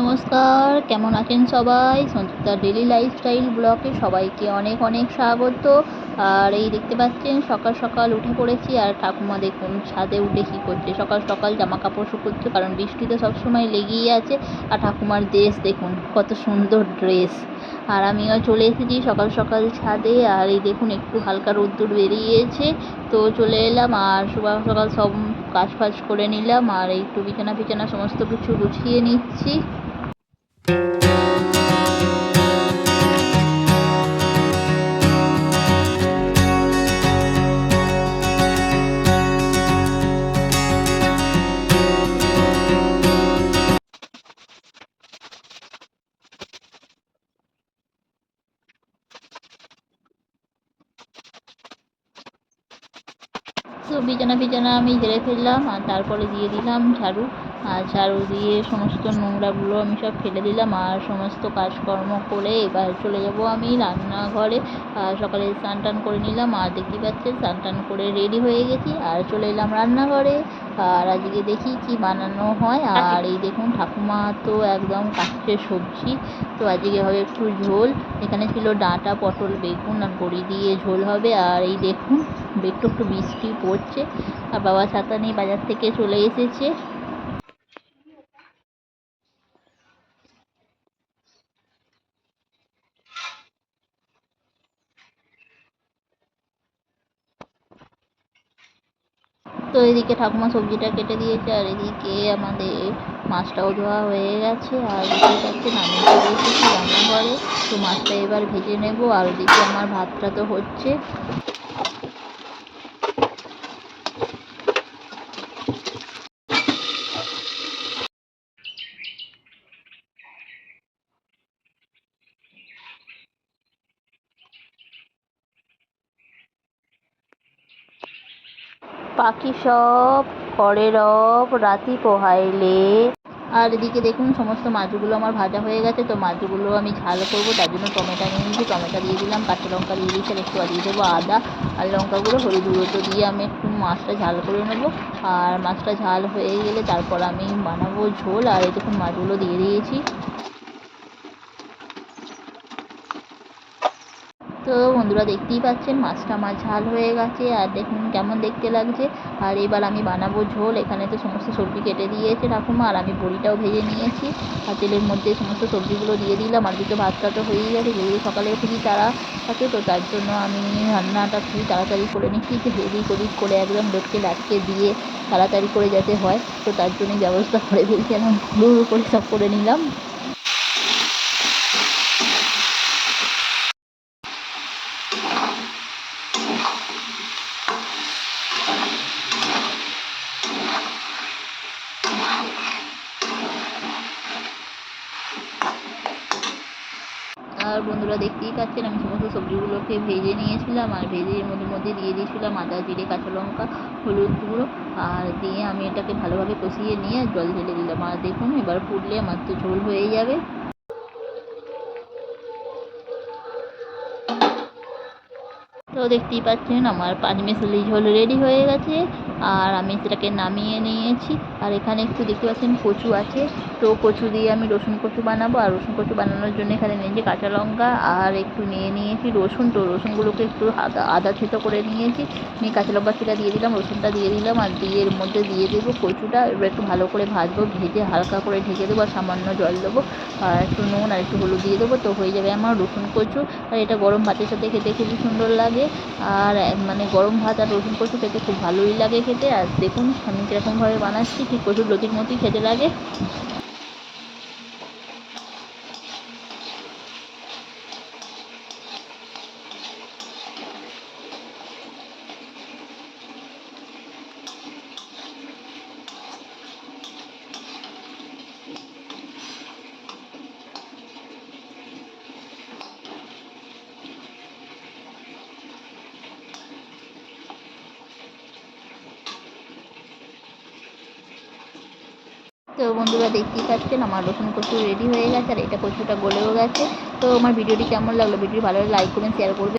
নমস্কার, কেমন আছেন সবাই? সঞ্চিতা ডেলি লাইফস্টাইল ব্লগে সবাইকে অনেক অনেক স্বাগত। আর এই দেখতে পাচ্ছেন, সকাল সকাল উঠে পড়েছি আর ঠাকুমা দেখুন ছাদে উঠে কী করছে। সকাল সকাল জামা কাপড় শুকোচ্ছে কারণ বৃষ্টি তো সবসময় লেগেই আছে। আর ঠাকুমার ড্রেস দেখুন, কত সুন্দর ড্রেস আর আমিও চলে এসেছি সকাল সকাল ছাদে। আর এই দেখুন, একটু হালকা রোদ্দুর বেরিয়েছে। তো চলে এলাম। আর সকাল সকাল সব কাজ ফাজ করে নিলাম আর একটু বিছানা ফিছানা সমস্ত কিছু গুছিয়ে নিচ্ছি। তো বিছানা ফিছানা আমি ঝেড়ে ফেললাম আর তারপরে দিয়ে দিলাম ঝাড়ু। আর ঝাড়ু দিয়ে সমস্ত নোংরাগুলো আমি সব ফেলে দিলাম আর সমস্ত কাজকর্ম করে এবার চলে যাব আমি রান্নাঘরে। সকালে স্নান টান করে নিলাম আর দেখতেই পাচ্ছেন স্নান টান করে রেডি হয়ে গেছি আর চলে এলাম রান্নাঘরে। আর আজকে দেখি কি বানানো হয়। আর এই দেখুন ঠাকুমা তো একদম কাটছে সবজি। তো আজকে হবে একটু ঝোল। এখানে ছিল ডাঁটা, পটল, বেগুন আর বড়ি দিয়ে ঝোল হবে। আর এই দেখুন, একটু একটু বৃষ্টি পড়ছে। আর বাবা ছাতা নিয়ে বাজার থেকে চলে এসেছে। তো এদিকে ঠাকুমা সবজিটা কেটে দিয়েছে, আর এদিকে আমাদের মাছটাও ধোয়া হয়ে গেছে, আর এদিকে আমি চলে এসেছি রান্নাঘরে, তো মাছটা এবার ভেজে নেব, আর ওদিকে আমার ভাতটা তো হচ্ছে। পাখি সব করে রব রাতি পোহাইলে। আর এদিকে দেখুন, সমস্ত মাছগুলো আমার ভাজা হয়ে গেছে, তো মাছগুলো আমি ঝাল করব, তার জন্য টমেটো নিয়ে নিয়েছি। টমেটো দিয়ে দিলাম, কাঁচা লঙ্কা দিয়ে দিয়েছি, আর একটু দিয়ে দেবো, আদা আর লঙ্কাগুলো, হলুদ গুঁড়ো দিয়ে আমি একটু মাছটা ঝাল করে নেব। আর মাছটা ঝাল হয়ে গেলে তারপর আমি বানাবো ঝোল। আর এই দেখুন, মাছগুলো দিয়ে দিয়েছি। তো বন্ধুরা দেখতেই পাচ্ছেন, মাছটা আমার ঝাল হয়ে গেছে, আর দেখুন কেমন দেখতে লাগছে। আর এবার আমি বানাবো ঝোল, এখানে তো সমস্ত সবজি কেটে দিয়েছে ঠাকুমা, আর আমি বড়িটাও ভেজে নিয়েছি। আর তেলের মধ্যে সমস্ত সবজিগুলো দিয়ে দিলাম, আর দুটো ভাতটা তো হয়েই গেছে, যেহেতু সকালে খুবই তারা থাকে, তো তার জন্য আমি রান্নাটা খুবই তাড়াতাড়ি করে নিচ্ছি যে হেভি করি, করে একদম লোককে লাটকে দিয়ে তাড়াতাড়ি করে যাতে হয়, তো তার জন্যই ব্যবস্থা করে ফেলছিলাম হুড় করে সব করে নিলাম। আর বন্ধুরা দেখতেই পাচ্ছেন, আমি সমস্ত সবজিগুলোকে ভেজে নিয়েছিলাম আর ভেজে এর মধ্যে মধ্যে দিয়ে দিয়েছিলাম আদা, জিরে, কাঁচা লঙ্কা, হলুদ গুঁড়ো আর দিয়ে আমি এটাকে ভালোভাবে কষিয়ে নিয়ে জল ঢেলে দিলাম। আর দেখুন, এবার ফুটলে আমার তো ঝোল হয়ে যাবে। তো দেখতেই পাচ্ছেন, আমার পাঁচ মেশালি ঝোল রেডি হয়ে গেছে। আর আমি সেটাকে নামিয়ে নিয়েছি। আর এখানে একটু দেখতে পাচ্ছেন কচু আছে। তো কচু দিয়ে আমি রসুন কচু বানাবো। আর রসুন কচু বানানোর জন্য এখানে নিয়েছি কাঁচা লঙ্কা। আর একটু নিয়ে নিয়েছি রসুন। তো রসুনগুলোকে একটু আদা আদা থেতো করে নিয়েছি। নিয়ে কাঁচা লঙ্কা সেটা দিয়ে দিলাম, রসুনটা দিয়ে দিলাম। আর দিয়ে এর মধ্যে দিয়ে দেবো কচুটা। এবার একটু ভালো করে ভাজবো, ভেজে হালকা করে ঢেকে দেবো। আর সামান্য জল দেবো। আর একটু নুন আর একটু হলুদ দিয়ে দেবো। তো হয়ে যাবে আমার রসুন কচু। আর এটা গরম ভাতের সাথে খেতে খুবই সুন্দর লাগে। আর মানে গরম ভাত আর রসুন কচু খেতে খুব ভালোই লাগে খেতে। আর দেখুন আমি কীরকমভাবে বানাচ্ছি, ঠিক প্রচুর লতির মতোই খেতে লাগে। তো বন্ধুরা দেখতেই পাচ্ছেন, আমার রসুন কচু রেডি হয়ে গেছে আর এটা কচুটা গলেও গেছে। তো আমার ভিডিওটি কেমন লাগল, ভিডিওটি ভালো লাগলে লাইক করবেন শেয়ার করবেন।